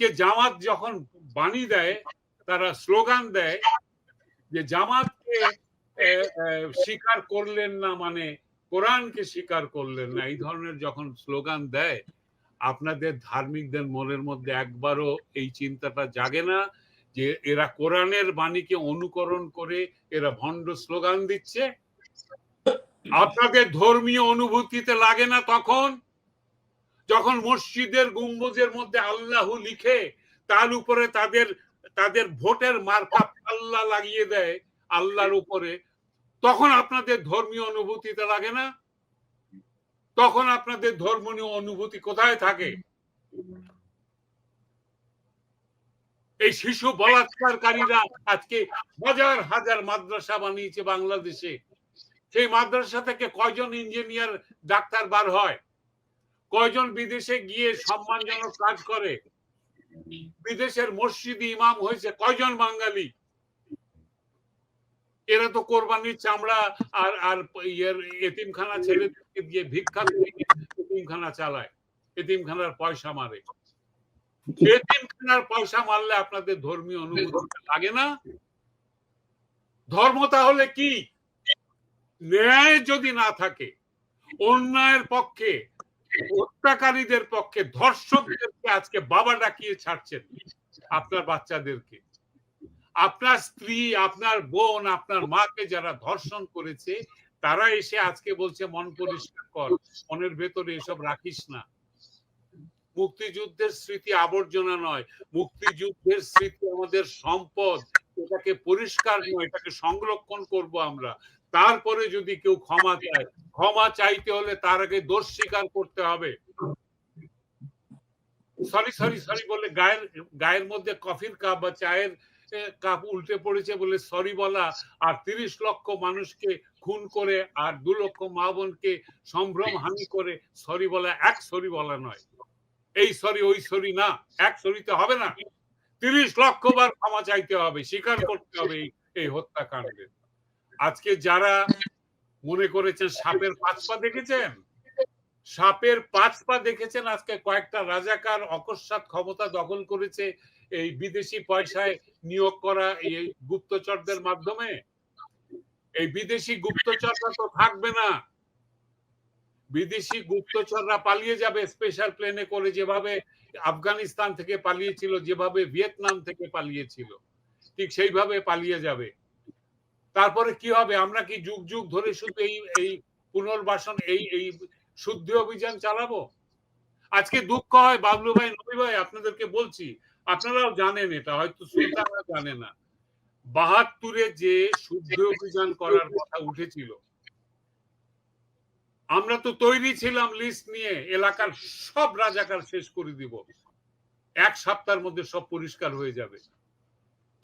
কে জামাত যখন বাণী দেয়, তারা স্লোগান দেয় যে জামাতকে স্বীকার করলেন না মানে কোরআনকে স্বীকার করলেন না। এই ধরনের যখন স্লোগান দেয়, আপনাদের ধার্মিকদের মনের মধ্যে একবারও এই চিন্তাটা জাগে না যে এরা কোরআনের বাণীকে অনুকরণ করে এরা ভণ্ড স্লোগান দিচ্ছে। আপনাদের ধর্মীয় অনুভূতিতে লাগে না তখন? যখন মসজিদের গম্বুজের মধ্যে আল্লাহ লিখে, তার উপরে তাদের তাদের ভোটের মার্কা আল্লাহ লাগিয়ে দেয় আল্লাহর উপরে, তখন আপনাদের ধর্মীয় অনুভূতিতে লাগে না? তখন আপনাদের ধর্মীয় অনুভূতি কোথায় থাকে? এই শিশু বলাৎকারীরা আজকে হাজার হাজার মাদ্রাসা বানিয়েছে বাংলাদেশে। সেই মাদ্রাসা থেকে কয়জন ইঞ্জিনিয়ার ডাক্তার বার হয়? কয়জন বিদেশে গিয়ে সম্মানজনক কাজ করে? বিদেশের মসজিদ ইমাম হয়েছে কয়জন বাঙালি? এরা তো কোরবানির চামড়া আর আর ইয়ের এতিমখানা ছেলেদেরকে দিয়ে ভিক্ষা এতিমখানা চালায়। এতিমখানার পয়সা মারে। এতিমখানার পয়সা মারলে আপনাদের ধর্মীয় অনুভূতি লাগে না? ধর্ম তাহলে কি? ন্যায় যদি না থাকে, অন্যায়ের পক্ষে হত্যাকারীদের পক্ষে ধর্ষকদেরকে আজকে বাবা ডাকিয়ে ছাড়ছেন আপনার বাচ্চাদেরকে। আপনার স্ত্রী, আপনার বোন, আপনার মাকে যারা ধর্ষণ করেছে, তারা এসে আজকে বলছে, মন পরিষ্কার কর, মনের ভেতরে এসব রাখিস না। মুক্তিযুদ্ধের স্মৃতি আবর্জনা নয়, মুক্তিযুদ্ধের স্মৃতি আমাদের সম্পদ। এটাকে পরিষ্কার নয়, এটাকে সংরক্ষণ করব আমরা। তারপরে যদি কেউ ক্ষমা চায়, ক্ষমা চাইতে হলে তার আগে দোষ স্বীকার করতে হবে। সরি সরি সরি বলে গায়ের গায়ের মধ্যে কফির কাপ বা চায়ের কাপ উল্টে পড়েছে বলে সরি বলা আর তিরিশ লক্ষ মানুষকে খুন করে আর দু লক্ষ মা বোনকে সম্ভ্রম হানি করে সরি বলা এক সরি বলা নয়। এই সরি ওই সরি না, এক সরিতে হবে না। তিরিশ লক্ষ বার ক্ষমা চাইতে হবে, স্বীকার করতে হবে এই- হত্যাকাণ্ডের আজকে যারা মনে করেছেন সাপের পাঁচ পা দেখেছেন? সাপের পাঁচ পা দেখেছেন আজকে কয়েকটা রাজাকার অকস্মাৎ ক্ষমতা দখল করেছে এই বিদেশি পয়সায় নিয়োগ করা এই গুপ্তচরদের মাধ্যমে? এই বিদেশি গুপ্তচররা তো থাকবে না। বিদেশি গুপ্তচররা পালিয়ে যাবে স্পেশাল প্লেনে করে যেভাবে আফগানিস্তান থেকে পালিয়েছিল, যেভাবে ভিয়েতনাম থেকে পালিয়েছিল, ঠিক সেইভাবে পালিয়ে যাবে। তারপরে কি হবে? আমরা কি যুগ যুগ ধরে শুধু এই এই পুনর্বাসন, এই এই শুদ্ধি অভিযান চালাবো? আজকে দুঃখ হয় বাবলু ভাই, নবী ভাই, আপনাদেরকে বলছি, আপনারাও জানেন এটা, হয়তো সুলতানরা জানে না। বাহাত্তরে যে শুদ্ধি অভিযান করার কথা উঠেছিল, আমরা তো তৈরি ছিলাম লিস্ট নিয়ে, এলাকার সব রাজাকার শেষ করে দিব। এক সপ্তাহের মধ্যে সব পরিষ্কার হয়ে যাবে।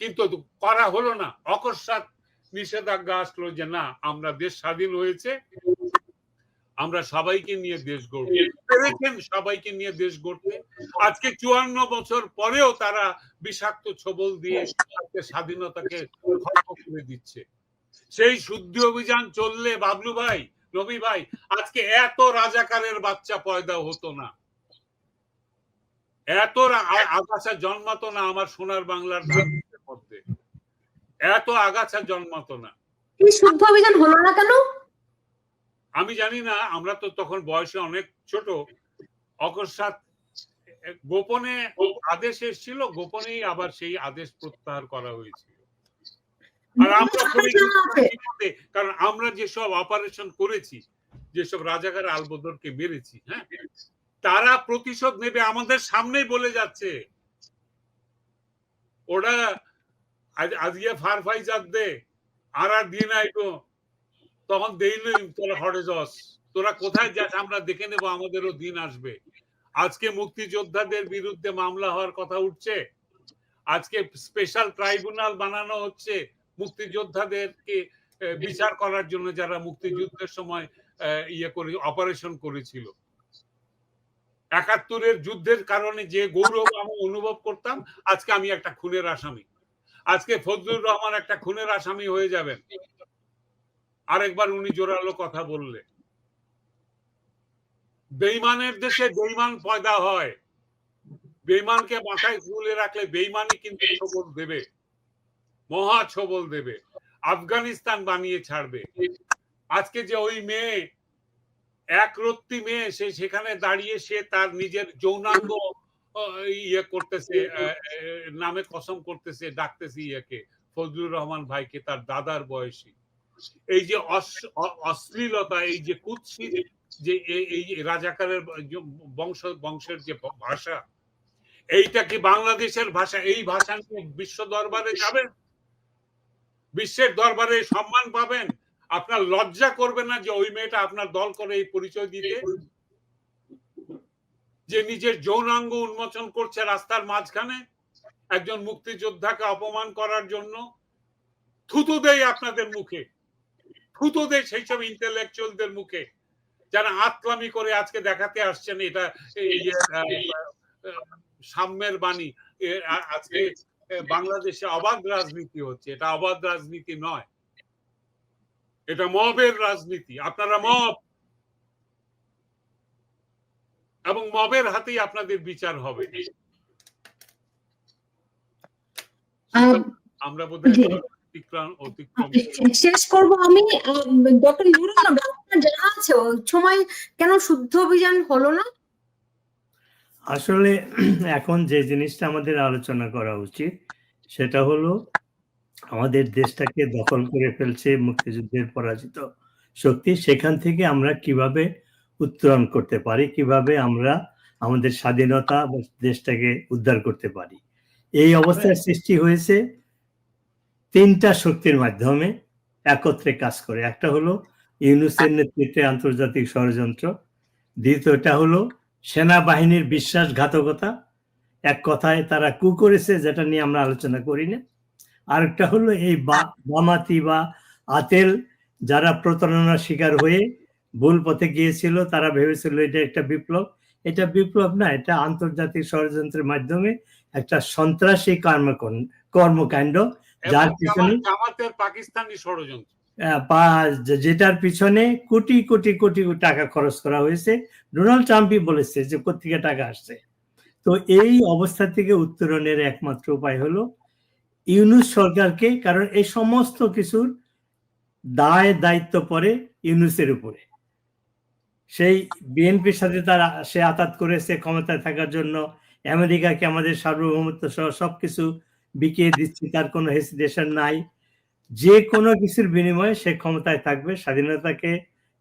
কিন্তু করা হলো না। অকস্মাৎ নিষেধাজ্ঞা আসলো যে না, আমরা দেশ স্বাধীন হয়েছে। আমরা সবাইকে নিয়ে দেশ গড়ব। সবাইকে নিয়ে দেশ গড়তে। আজকে চুয়ান্ন বছর পরেও তারা বিষাক্ত ছবল দিয়ে স্বাধীনতাকে করে দিচ্ছে। সেই শুদ্ধি অভিযান চললে, বাবলু ভাই, রবি ভাই, আজকে এত রাজাকারের বাচ্চা পয়দা হতো না। এত আগাছা জন্মাতো না আমার সোনার বাংলার মধ্যে এত আগাছা জন্মাতো না। শুদ্ধ অভিযান হলো না কেন? আমি জানি না আমরা তো তখন বয়সে অনেক ছোট। অকস্মাৎ গোপনে আদেশ এসেছিল গোপনেই আবার সেই আদেশ প্রত্যাহার করা হয়েছিল। আর আমরা কারণ আমরা যেসব অপারেশন করেছি যেসব রাজাকার আলবদরকে মেরেছি হ্যাঁ তারা প্রতিশোধ নেবে আমাদের সামনেই বলে যাচ্ছে। ওরা আজকে ফার ফাইজাত দে, আর আর দিন আইতো তখন দেইল তোরা হরে যাস তোরা কোথায় যাস আমরা দেখে নেব, আমাদেরও দিন আসবে। আজকে মুক্তিযোদ্ধাদের বিরুদ্ধে মামলা হওয়ার কথা উঠছে। আজকে স্পেশাল ট্রাইব্যুনাল বানানো হচ্ছে মুক্তিযোদ্ধাদেরকে বিচার করার জন্য যারা মুক্তিযুদ্ধের সময় ইয়ে করে অপারেশন করেছিল। একাত্তরের যুদ্ধের কারণে যে গৌরব আমি অনুভব করতাম, আজকে আমি একটা খুনের আসামি। আজকে ফজলুর রহমান একটা খুনের আসামি হয়ে যাবেন। আরেকবার উনি জোরালো কথা বললে। বেইমানের দেশে বেইমান পয়দা হয়। বেইমানকে মাথায় তুলে রাখলে বেইমানই কিন্তু ছবল দেবে। মহা ছবল দেবে। আফগানিস্তান বানিয়ে ছাড়বে। আজকে যে ওই মেয়ে একরত্তি মেয়ে, সে সেখানে দাঁড়িয়ে সে তার নিজের যৌনাঙ্গ ইয়ে করতেছে আহ, নামে কসম করতেছে ডাকতেছে ইয়েকে ফজলুর রহমান ভাইকে তার দাদার বয়সী। এই যে অশ্লীলতা এই যে কুৎসিত যে এই- এই রাজাকারের বংশ বংশের যে ভাষা এইটা কি বাংলাদেশের ভাষা? এই ভাষা নিয়ে বিশ্ব দরবারে যাবেন? বিশ্বের দরবারে সম্মান পাবেন? আপনার লজ্জা করবে না যে ওই মেয়েটা আপনার দল করে এই পরিচয় দিতে? যে নিজের যৌনাঙ্গ উন্মোচন করছে রাস্তার মাঝখানে, একজন মুক্তিযোদ্ধাকে অপমান করার জন্য, থুতু দেয় আপনাদের মুখে। থুতু দেয় সেই সব ইন্টেলেকচুয়ালদের মুখে, যারা আতলামি করে আজকে দেখাতে আসছেন এটা সাম্যের বাণী আজকে বাংলাদেশে অবাধ রাজনীতি হচ্ছে, এটা অবাধ রাজনীতি নয়। এটা মবের রাজনীতি, আপনারা মব। এবং মবের হাতেই আপনাদের বিচার হবে। আমরা বোধহয় অতিক্রম শেষ করব আমি ডক্টর নুরুল আপনার জানা আছে সময় কেন শুদ্ধ অভিযান হলো না? আসলে এখন যে জিনিসটা আমাদের আলোচনা করা উচিত সেটা হলো আমাদের দেশটাকে দখল করে ফেলছে মুক্তিযুদ্ধের পরাজিত শক্তি। সেখান থেকে আমরা কীভাবে উত্তরণ করতে পারি, কীভাবে আমরা আমাদের স্বাধীনতা দেশটাকে উদ্ধার করতে পারি। এই অবস্থার সৃষ্টি হয়েছে তিনটা শক্তির মাধ্যমে একত্রে কাজ করে। একটা হলো ইউনুসের নেতৃত্বে আন্তর্জাতিক ষড়যন্ত্র। দ্বিতীয়টা হলো সেনাবাহিনীর বিশ্বাসঘাতকতা। এক কথায় তারা কু করেছে যেটা নিয়ে আমরা আলোচনা করি না। আরেকটা হলো এই বামাতি বা আতেল যারা প্রতারণার শিকার হয়ে ভুল পথে গিয়েছিল তারা ভেবেছিল এটা একটা বিপ্লব। এটা বিপ্লব না এটা আন্তর্জাতিক ষড়যন্ত্রের মাধ্যমে একটা সন্ত্রাসী কর্মকাণ্ড কর্মকাণ্ড যার পিছনে পাকিস্তানি ষড়যন্ত্র। যেটার পিছনে কোটি কোটি কোটি টাকা খরচ করা হয়েছে। ডোনাল্ড ট্রাম্পই বলেছে যে কোথেকে টাকা আসছে? তো এই অবস্থা থেকে উত্তরণের একমাত্র উপায় হলো ইউনুস সরকারকে কারণ এই সমস্ত কিছুর দায় দায়িত্ব পরে ইউনুসের উপরে। সেই বিএনপির সাথে তার, সে আতাত করেছে ক্ষমতায় থাকার জন্য। আমেরিকাকে আমাদের সার্বভৌমত্ব সহ সবকিছু বিকিয়ে দিচ্ছি, তার কোনো হেসিটেশন নাই। যে কোনো কিছুর বিনিময়ে সে ক্ষমতায় থাকবে, স্বাধীনতাকে,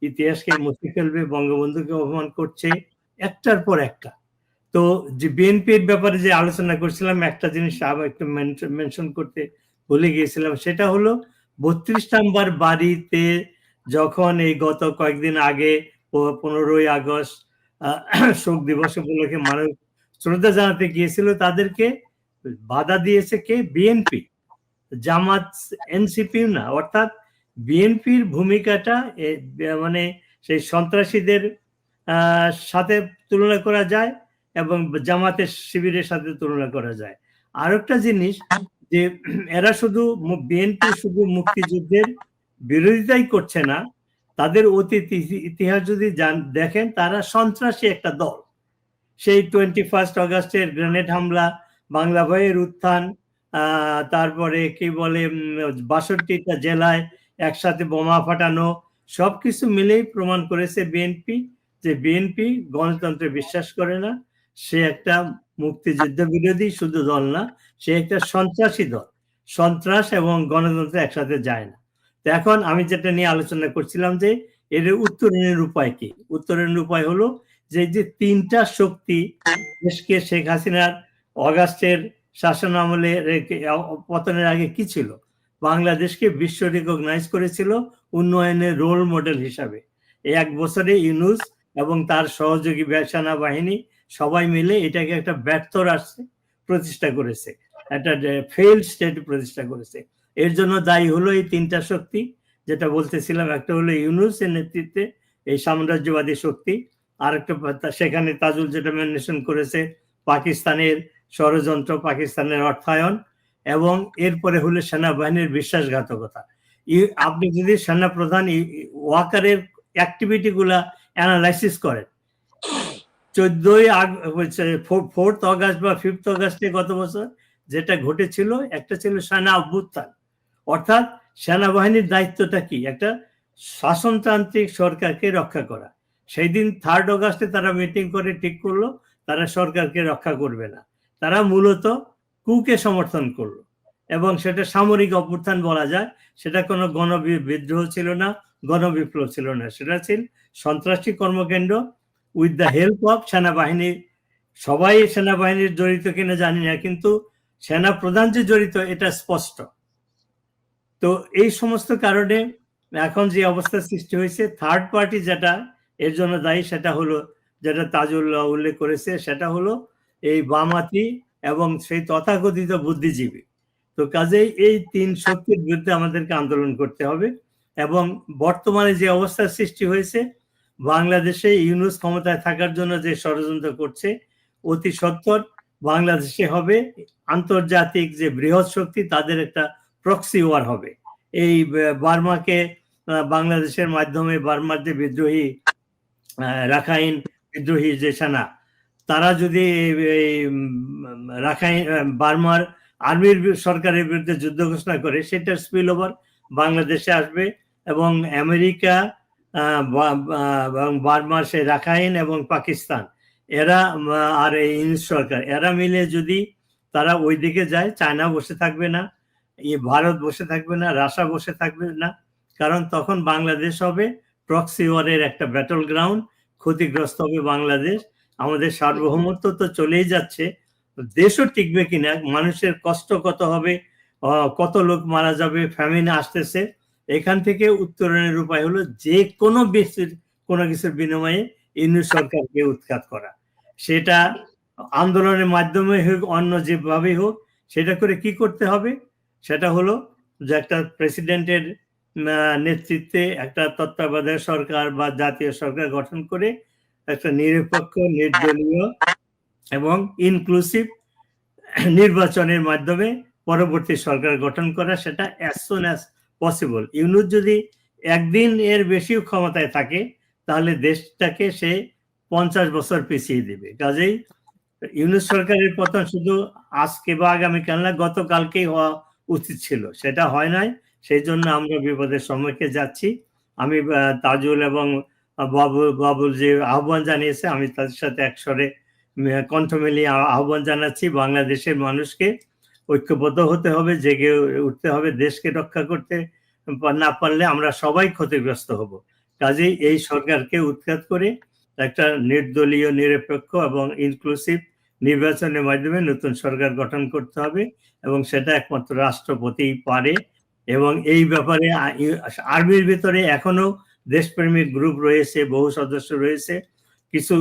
ইতিহাসকে, মুছে ফেলবে, বঙ্গবন্ধুকে অপমান করছে, একটার পর একটা। তো যে বিএনপির ব্যাপারে যে আলোচনা করছিলাম, একটা জিনিস আবার একটু মেনশন করতে ভুলে গিয়েছিলাম, সেটা হলো, বত্রিশ নম্বর বাড়িতে যখন এই গত কয়েকদিন আগে পনেরোই আগস্ট শোক দিবস উপলক্ষে মানুষ শ্রদ্ধা জানাতে গিয়েছিল তাদেরকে বাধা দিয়েছে কে? বিএনপি জামাত এনসিপি না, অর্থাৎ বিএনপির ভূমিকাটা মানে সেই সন্ত্রাসীদের সাথে তুলনা করা যায় এবং জামাতের শিবিরের সাথে তুলনা করা যায়। আর একটা জিনিস যে, এরা শুধু বিএনপি শুধু মুক্তিযুদ্ধের বিরোধিতাই করছে না তাদের অতীত ইতিহাস যদি দেখেন, তারা সন্ত্রাসী একটা দল। সেই টোয়েন্টি ফার্স্ট অগাস্টের গ্রেনেড হামলা, বাংলা ভয়ের উত্থান তারপরে কি বলে বাষট্টিটা জেলায় একসাথে বোমা ফাটানো সব কিছু মিলেই প্রমাণ করেছে বিএনপি যে বিএনপি গণতন্ত্রে বিশ্বাস করে না। সে একটা মুক্তিযুদ্ধ বিরোধী শুধু দল না, সে একটা সন্ত্রাসী দল। সন্ত্রাস এবং গণতন্ত্র একসাথে যায় না। এখন আমি যেটা নিয়ে আলোচনা করছিলাম যে এর উত্তরণের উপায় কি? উত্তরণের উপায় হলো যে যে তিনটা শক্তি দেশকে শেখ হাসিনার অগাস্টের শাসন আমলে পতনের আগে কি ছিল? বাংলাদেশকে বিশ্ব রিকগনাইজ করেছিল উন্নয়নের রোল মডেল হিসাবে। এক বছরে ইউনুস এবং তার সহযোগী সেনা বাহিনী সবাই মিলে এটাকে একটা ব্যর্থ রাষ্ট্রে প্রতিষ্ঠা করেছে। একটা ফেল স্টেট প্রতিষ্ঠা করেছে। এর জন্য দায়ী হলো এই তিনটা শক্তি। যেটা বলতেছিলাম, একটা হলো ইউনুসের নেতৃত্বে এই সাম্রাজ্যবাদী শক্তি আর একটা সেখানে তাজুল যেটা মেনশন করেছে, পাকিস্তানের ষড়যন্ত্র, পাকিস্তানের অর্থায়ন এবং এরপরে হলো সেনাবাহিনীর বিশ্বাসঘাতকতা। আপনি যদি সেনা প্রধান ওয়াকারের অ্যাক্টিভিটি গুলা অ্যানালাইসিস করেন, চোদ্দই ফোর্থ অগাস্ট বা ফিফথ অগাস্টে গত বছর যেটা ঘটেছিল, একটা ছিল সেনা অভ্যুত্থান। অর্থাৎ সেনাবাহিনীর দায়িত্বটা কি? একটা শাসনতান্ত্রিক সরকারকে রক্ষা করা। সেই দিন থার্ড অগাস্টে তারা মিটিং করে, ঠিক করল, তারা সরকারকে রক্ষা করবে না। তারা মূলত কুকে সমর্থন করল এবং সেটা সামরিক অভ্যুত্থান বলা যায়। সেটা কোনো গণ বিদ্রোহ ছিল না, গণবিপ্লব ছিল না। সেটা ছিল সন্ত্রাসী কর্মকেন্দ্র উইথ দ্য হেল্প অফ সেনাবাহিনী। সবাই সেনাবাহিনীর জড়িত কিনা জানি না, কিন্তু সেনা প্রধান যে জড়িত, এটা স্পষ্ট। তো এই সমস্ত কারণে এখন যে অবস্থা সৃষ্টি হয়েছে থার্ড পার্টি যেটা, এর জন্য দায়ী সেটা হলো, যেটা তাজুল্লাহ উল্লেখ করেছে, সেটা হলো এই বামাতি এবং সেই তথাকথিত বুদ্ধিজীবী। তো কাজেই এই তিন শক্তির বিরুদ্ধে আমাদেরকে আন্দোলন করতে হবে এবং বর্তমানে যে অবস্থার সৃষ্টি হয়েছে, বাংলাদেশে ইউনুস ক্ষমতায় থাকার জন্য যে ষড়যন্ত্র করছে, অতি সত্তর বাংলাদেশে হবে। আন্তর্জাতিক যে বৃহৎ শক্তি, তাদের একটা প্রক্সি ওয়ার হবে। এই বার্মাকে বাংলাদেশের মাধ্যমে বার্মার যে বিদ্রোহী রাখাইন বিদ্রোহী যে সেনা, তারা যদি এই রাখাইন বার্মার আর্মির সরকারের বিরুদ্ধে যুদ্ধ ঘোষণা করে, সেটার স্পিল ওভার বাংলাদেশে আসবে এবং আমেরিকা বার্মার সে রাখাইন এবং পাকিস্তান, এরা আর এই সরকার, এরা মিলে যদি তারা ওই দিকে যায় চায়না বসে থাকবে না ভারত বসে থাকবে না রাশিয়া বসে থাকবে না। কারণ তখন বাংলাদেশ হবে প্রক্সি ওয়ারের একটা ব্যাটল গ্রাউন্ড ক্ষতিগ্রস্ত হবে বাংলাদেশ। আমাদের সার্বভৌমত্ব তো চলেই যাচ্ছে। দেশও টিকবে কিনা, মানুষের কষ্ট কত হবে কত লোক মারা যাবে ফ্যামিনে আসতেছে। এখান থেকে উত্তরণের উপায় হলো যে কোনো বেশির কোনো কিছুর বিনিময়ে ইন্দু সরকারকে উৎখাত করা। সেটা আন্দোলনের মাধ্যমে হোক, অন্য যেভাবেই হোক, সেটা করে কি করতে হবে? সেটা হলো যে একটা প্রেসিডেন্টের নেতৃত্বে একটা তত্ত্বাবধায়ক সরকার বা জাতীয় সরকার গঠন করে একটা নিরপেক্ষ, নির্দলীয় এবং ইনক্লুসিভ নির্বাচনের মাধ্যমে পরবর্তী সরকার গঠন করা সেটা as soon as possible Yunus যদি একদিন এর বেশিও ক্ষমতায় থাকে, তাহলে দেশটাকে সে পঞ্চাশ বছর পিছিয়ে দিবে। কাজেই ইউনুস সরকারের পতন শুধু আজকে বা আগামীকাল না, গতকালকেই হওয়া উচিত ছিল। সেটা হয় নাই। সেই জন্য আমরা বিপদের সময়কে যাচ্ছি। আমি তাজুল এবং বাবু, বাবুল যে আহ্বান জানিয়েছে, আমি তাদের সাথে একসরে কণ্ঠ মিলিয়ে আহ্বান জানাচ্ছি। বাংলাদেশের মানুষকে ঐক্যবদ্ধ হতে হবে, জেগে উঠতে হবে, দেশকে রক্ষা করতে না পারলে আমরা সবাই ক্ষতিগ্রস্ত হব। কাজেই এই সরকারকে উৎখাত করে একটা নির্দলীয়, নিরপেক্ষ এবং ইনক্লুসিভ নির্বাচনের মাধ্যমে নতুন সরকার গঠন করতে হবে এবং সেটা একমাত্র রাষ্ট্রপতি পারে এবং এই ব্যাপারে আর্মির ভিতরে এখনও দেশপ্রেমিক গ্রুপ রয়েছে, বহু সদস্য রয়েছে। কিছু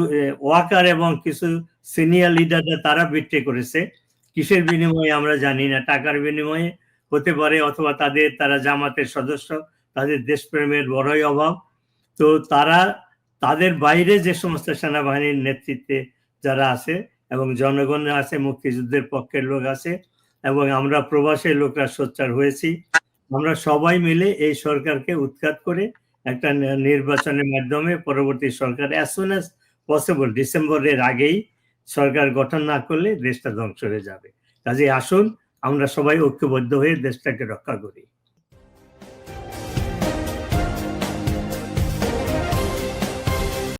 ওয়াকার এবং কিছু সিনিয়র লিডাররা তারা বিট্রে করেছে। কিসের বিনিময়ে আমরা জানি না, টাকার বিনিময়ে হতে পারে অথবা তাদের, তারা জামাতের সদস্য, তাদের দেশপ্রেমের বড়ই অভাব। তো তারা, তাদের বাইরে যে সমস্ত সেনাবাহিনীর নেতৃত্বে যারা আছে এবং জনগণ আছে, মুক্তিযুদ্ধের পক্ষের লোক আছে, এবং আমরা প্রবাসের লোকরা সোচ্চার হয়েছি। আমরা সবাই মিলে এই সরকারকে উৎখাত করে একটা নির্বাচনের মাধ্যমে পরবর্তী সরকার অ্যাজ সুন অ্যাজ পসিবল ডিসেম্বরের আগেই সরকার গঠন না করলে দেশটা ধ্বংস হয়ে যাবে। কাজে আসুন, আমরা সবাই ঐক্যবদ্ধ হয়ে দেশটাকে রক্ষা করি।